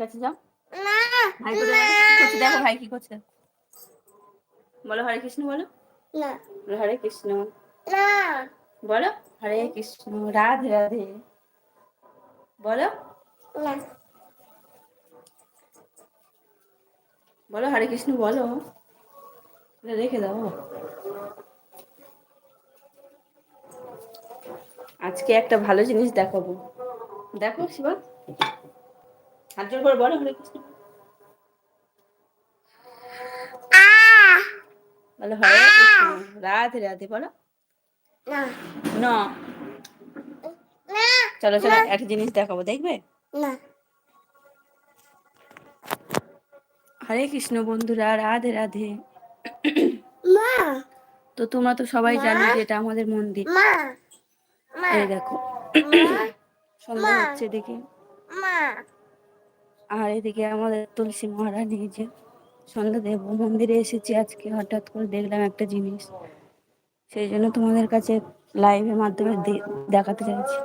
কাছে যাও। ভাই? করছে দেখো ভাই কি করছে। বলো হরে কৃষ্ণ বলো। বলো হরে কৃষ্ণ। বলো হরে কৃষ্ণ রাধে রাধে। বলো। বলো হরে কৃষ্ণ বলো। রেখে দাও। আজকে একটা ভালো জিনিস দেখাবো। দেখো শিবা করে বলো হরে কৃষ্ণ বলো হরে কৃষ্ণ। রাধে রাধে বলো। না। চলো চলো একটা জিনিস দেখাবো দেখবে? হরে কৃষ্ণ বন্ধুরা রাধে রাধে। তো তোমরা তো সবাই জানো যে এটা আমাদের মন্দির। এই দেখো। সন্ধ্যা হচ্ছে দেখে আর এদিকে আমাদের তুলসী মহারানী যে সন্ধ্যা দেব মন্দিরে এসেছি আজকে, হঠাৎ করে দেখলাম একটা জিনিস। সেই জন্য তোমাদের কাছে লাইভের মাধ্যমে দেখাতে চাইছি।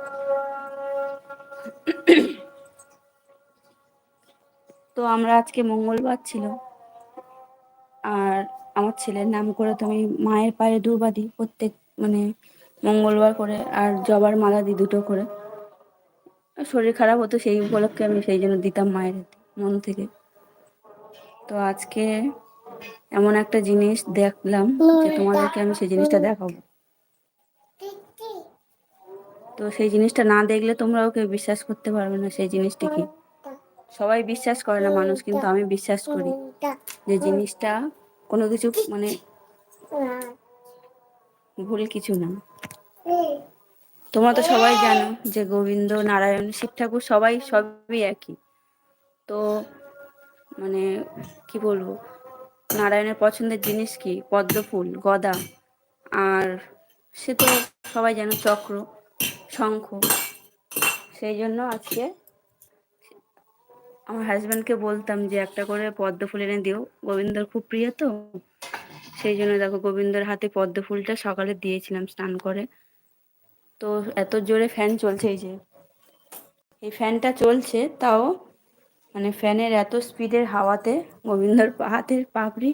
তো আমরা আজকে মঙ্গলবার ছিল। আর আমার ছেলের নাম করে তো আমি মায়ের পায়ে দুর্বা দিই প্রত্যেক মানে মঙ্গলবার করে আর জবার মালা দিই দুটো করে। শরীর খারাপ হতো সেই উপলক্ষে আমি সেই জন্য দিতাম মায়ের মন থেকে। তো আজকে এমন একটা জিনিস দেখলাম যে তোমাদেরকে আমি সেই জিনিসটা দেখাবো। তো সেই জিনিসটা না দেখলে তোমরাও কেউ বিশ্বাস করতে পারবে না সেই জিনিসটি কি। সবাই বিশ্বাস করে না মানুষ, কিন্তু আমি বিশ্বাস করি যে জিনিসটা কোনো কিছু মানে ভুল কিছু না। তোমরা তো সবাই জানো যে গোবিন্দ, নারায়ণ, শিব ঠাকুর সবাই, সবই একই। তো মানে কি বলব? নারায়ণের পছন্দের জিনিস কি? পদ্ম ফুল গদা, আর সে তো সবাই জানো চক্র, শঙ্খ। সেই জন্য আজকে আমার হাজব্যান্ডকে বলতাম যে একটা করে পদ্ম ফুল এনে দিও। গোবিন্দর খুব প্রিয় তো। সেই জন্য দেখো গোবিন্দর হাতে পদ্ম ফুলটা সকালে দিয়েছিলাম স্নান করে। তো এত জোরে ফ্যান চলছে এই যে। এই ফ্যানটা চলছে, তাও মানে ফ্যানের এত স্পিডের হাওয়াতে গোবিন্দর হাতের পাপড়ি,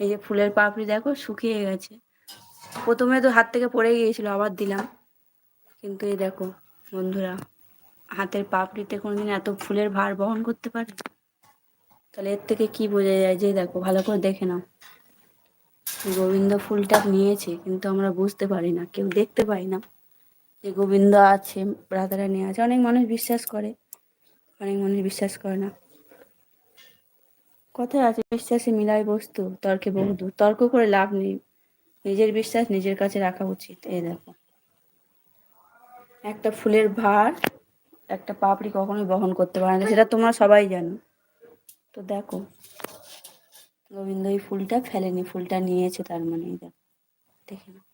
এই যে ফুলের পাপড়ি দেখো শুকিয়ে গেছে। প্রথমে তো হাত থেকে পড়ে গিয়েছিল, আবার দিলাম। কিন্তু এই দেখো বন্ধুরা, হাতের পাপড়িতে কোনোদিন এত ফুলের ভার বহন করতে পারে? তাহলে এর থেকে কি বোঝা যায় যে দেখো, ভালো করে দেখে নাও। গোবিন্দ ফুলটা নিয়েছে, কিন্তু আমরা বুঝতে পারি না, কেউ দেখতে পাই না। যে গোবিন্দ আছে, রাধারানী আছে, অনেক মানুষ বিশ্বাস করে, অনেক মানুষ বিশ্বাস করে না। কথায় আছে, বিশ্বাসে মিলাই বস্তু, তর্কে বহুদূর তর্ক করে লাভ নেই। নিজের বিশ্বাস নিজের কাছে রাখা উচিত, এই দেখো। একটা ফুলের ভার, একটা পাপড়ি কখনোই বহন করতে পারে না, সেটা তোমরা সবাই জানো। তো দেখো, গোবিন্দ এই ফুলটা ফেলেনি, ফুলটা নিয়েছে তার মানে দেখো। দেখে নাও।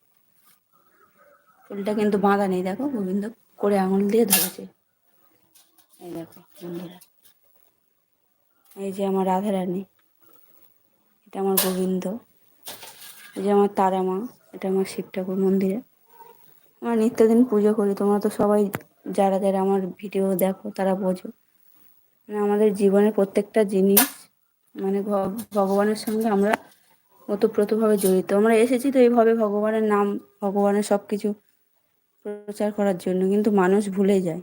ফুলটা কিন্তু বাঁধা নেই, দেখো, গোবিন্দ করে আঙুল দিয়ে ধরেছে। এই দেখো, বন্ধুরা। এই যে আমার রাধা রানী এটা আমার গোবিন্দ, এই যে আমার তারা মা এটা আমার শিব ঠাকুর মন্দিরে। আমরা নিত্যদিন পুজো করি, তোমরা তো সবাই যারা যারা আমার ভিডিও দেখো, তারা বোঝো। মানে আমাদের জীবনের প্রত্যেকটা জিনিস মানে ভগবানের সঙ্গে আমরা ওতপ্রোতভাবে জড়িত। আমরা এসেছি তো এইভাবে ভগবানের নাম, ভগবানের সব কিছু প্রচার করার জন্য, কিন্তু মানুষ ভুলে যায়।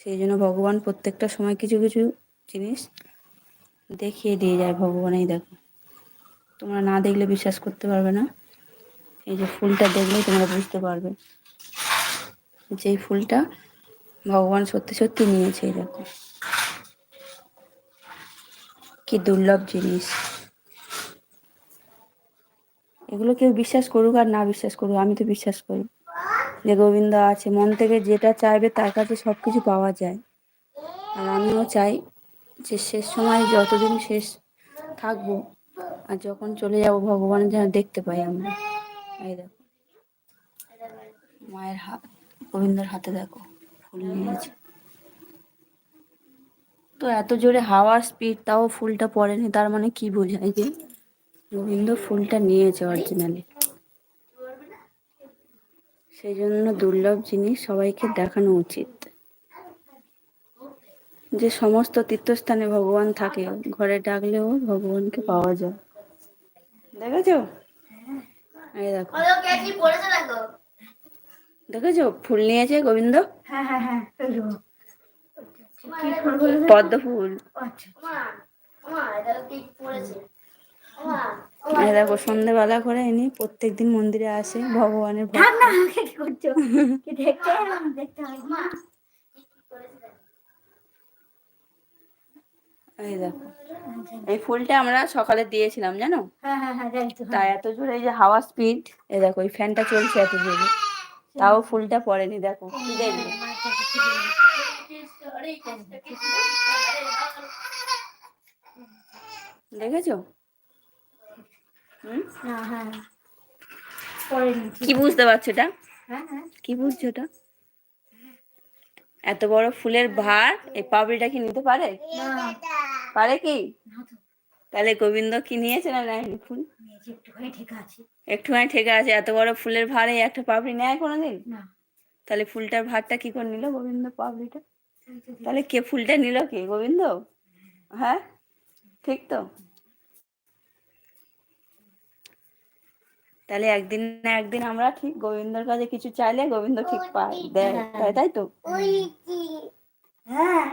সেই জন্য ভগবান প্রত্যেকটা সময় কিছু কিছু জিনিস দেখিয়ে দিয়ে যায় ভগবান এই দেখো। তোমরা না দেখলে বিশ্বাস করতে পারবে না। এই যে ফুলটা দেখলেই তোমরা বুঝতে পারবে। যে ফুলটা ভগবান সত্যি সত্যি নিয়েছে দেখো। কি দুর্লভ জিনিস। এগুলো কেউ বিশ্বাস করুক আর না বিশ্বাস করুক, আমি তো বিশ্বাস করি। যে গোবিন্দ আছে, মন থেকে যেটা চাইবে তার কাছে সব কিছু পাওয়া যায়। আর আমিও চাই যে শেষ সময় যতদিন শেষ থাকব আর যখন চলে যাব ভগবান যেন দেখতে পাই আমরা। এই দেখো। মায়ের হাত, গোবিন্দর হাতে দেখো, ফুল নিয়েছে। তো এত জোরে হাওয়ার স্পিড তাও ফুলটা পড়েনি, তার মানে কি বোঝায় যে গোবিন্দ ফুলটা নিয়েছে অরিজিনালি সেই জন্য দুর্লভ জিনিস সবাইকে দেখানো উচিত। যে সমস্ত তীর্থস্থানে ভগবান থাকে ঘরে ডাকলেও ভগবানকে পাওয়া যায়। দেখেছ? এই দেখো। দেখেছ? ফুল নিয়েছে গোবিন্দ? হ্যাঁ হ্যাঁ হ্যাঁ এই যে। কি ফুল বলে রে? পদ্ম ফুল আচ্ছা দেখো সন্ধেবেলা করে ইনি প্রত্যেকদিন মন্দিরে আসে ভগবানের থাক ভক্ত। না আমাকে কি করছ? কি দেখতে দেখতে মা কি পড়েছে দেখো। এই দেখো এই ফুলটা আমরা সকালে দিয়েছিলাম জানো? হ্যাঁ হ্যাঁ হ্যাঁ জানি তো তা এত জোরে এই যে হাওয়া স্পিড এই দেখো এই ফ্যানটা চলছে এত জোরে। তাও ফুলটা পড়েনি দেখো কি দেখবে? দেখেছ হুম হ্যাঁ হ্যাঁ পড়েনি কি বুঝতে পারছ এটা? হ্যাঁ হ্যাঁ। কি বুঝছ এটা? এত বড় ফুলের ভার এই পাপড়িটা কি নিতে পারে? পারে কি? তাহলে গোবিন্দ কি নিয়েছে না নেয়নি ফুল? একটুখানি ঠিক আছে। একটুখানি ঠেকে আছে এত বড় ফুলের ভার এই একটা পাপড়ি নেয় কোনোদিন? তাহলে ফুলটার ভারটা কি করে নিল গোবিন্দ পাপড়িটা? তাহলে কে ফুলটা নিল কে গোবিন্দ? হ্যাঁ ঠিক তো। তাহলে একদিন না একদিন আমরা ঠিক গোবিন্দর কাছে কিছু চাইলে গোবিন্দ ঠিক পায় দেয় তাই তাই তো? হ্যাঁ।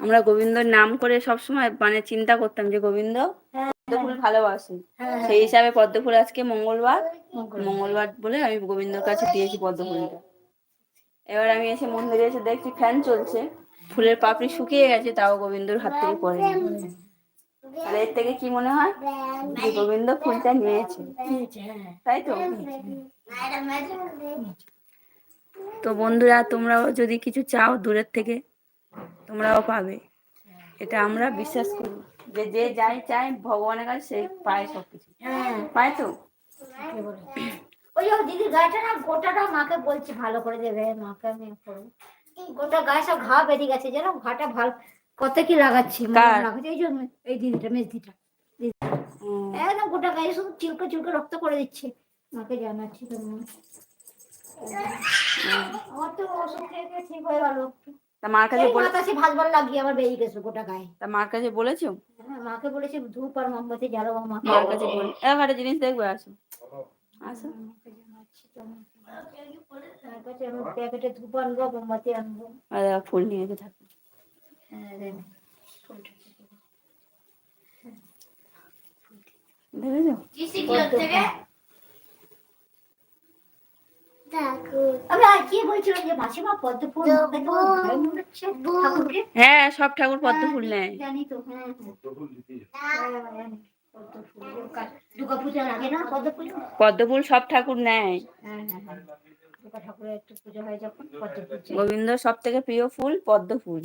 আমরা গোবিন্দর নাম করে সবসময় মানে চিন্তা করতাম যে গোবিন্দ হ্যাঁ পদ্ম ফুল ভালোবাসে। হ্যাঁ সেই হিসাবে পদ্ম ফুল আজকে মঙ্গলবার। মঙ্গলবার। বলে আমি গোবিন্দর কাছে দিয়েছি পদ্ম ফুলটা এবার আমি এসে মন্দিরে এসে দেখছি ফ্যান চলছে। ফুলের পাপড়ি শুকিয়ে গেছে তাও গোবিন্দর হাত থেকে পড়েনি। তাহলে এর থেকে কি মনে হয়? গোবিন্দ ফুলটা নিয়েছে। হ্যাঁ। তাই তো? তো বন্ধুরা তোমরাও যদি কিছু চাও দূরের থেকে তোমরাও পাবে। এটা আমরা বিশ্বাস করি। যে যে যাই চাই ভগবানের কাছে সে পায় সবকিছু। হ্যাঁ। পায় তো? ওই যে দিদির গায়েটা না গোটাটা মাকে বলছি ভালো করে দেবে মাকে আমি করব গোটা গায়ে সব ঘা বেরিয়ে গেছে যেন ঘাটা ভালো কত কি লাগাচ্ছি? এই জন্য এই দিদিটা মেজদিটা। একদম গোটা গায়ে শুধু চিলকে চিলকে রক্ত করে দিচ্ছে। মাকে জানাচ্ছি তো মা। আমার তো ওষুধ খেয়ে খেয়ে ঠিক হয়ে গেল তা মার কাছে এই বাতাসে ভাত লাগিয়ে আবার বেরিয়ে গেছে গোটা গায়ে। তা মার কাছে বলেছ? হ্যাঁ, মাকে বলেছে ধূপ আর মোমবাতি মার কাছে বলে জিনিস দেখবে আসো। আসো। আমি প্যাকেটে ধূপ আনব মোমবাতি আনব। ফুল নিয়ে যেতে থাকো হ্যাঁ, হ্যাঁ সব ঠাকুর পদ্ম ফুল নেয়। জানি তো হ্যাঁ হ্যাঁ। হ্যাঁ। পদ্ম ফুল সব ঠাকুর নেয়। হ্যাঁ হ্যাঁ হ্যাঁ। দুর্গা ঠাকুরের একটু পুজো হয় যখন পদ্ম ফুল চাই। গোবিন্দ সব থেকে প্রিয় ফুল পদ্ম ফুল।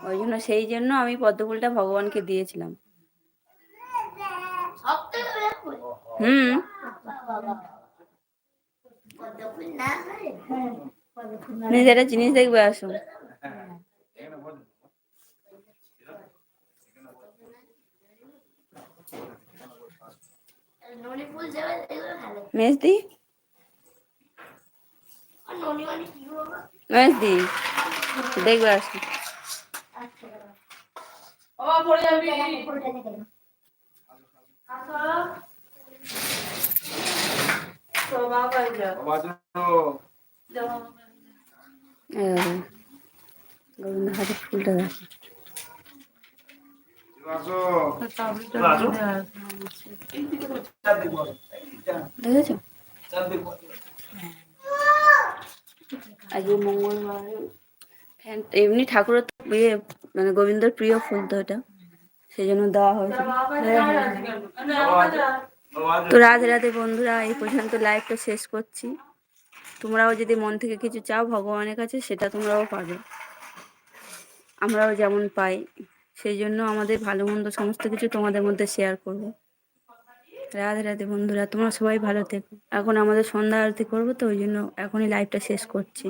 ওই জন্য সেই জন্য আমি পদ্মফুলটা ভগবানকে দিয়েছিলাম। হুম। নিজেরা জিনিস দেখবে আসো মেজদি? মেজদি, দেখবে আসো ফুলটা দেখে নাও। গোবিন্দ হাতে ফুলটা দেখো দেখেছ আজকে মঙ্গলবার এমনি ঠাকুরের তো ইয়ে মানে গোবিন্দর প্রিয় ফুল তো এটা। সেই জন্য দেওয়া হয়েছে। তো রাধে রাধে বন্ধুরা, এই পর্যন্ত লাইভটা শেষ করছি। তোমরাও যদি মন থেকে কিছু চাও ভগবানের কাছে, সেটা তোমরাও পাবে। আমরাও যেমন পাই, সেই জন্য আমাদের ভালো মন্দ সমস্ত কিছু তোমাদের মধ্যে শেয়ার করব। রাধে রাধে বন্ধুরা, তোমরা সবাই ভালো থেকো। এখন আমাদের সন্ধ্যা আরতি করব তো, ওই জন্য এখনই লাইভটা শেষ করছি।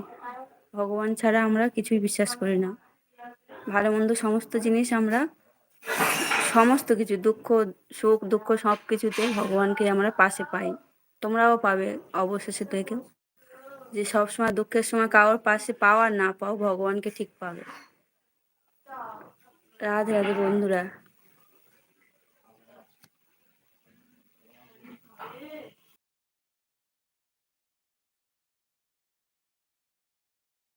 ভগবান ছাড়া আমরা কিছুই বিশ্বাস করি না। ভালো মন্দ সমস্ত জিনিস আমরা সমস্ত কিছু, দুঃখ, সুখ, দুঃখ সব কিছুতে ভগবানকে আমরা পাশে পাই। তোমরাও পাবে অবশেষে থেকেও যে সবসময় দুঃখের সময় কারোর পাশে পাওয়া না পাও ভগবানকে ঠিক পাবে। রাধে রাধে বন্ধুরা।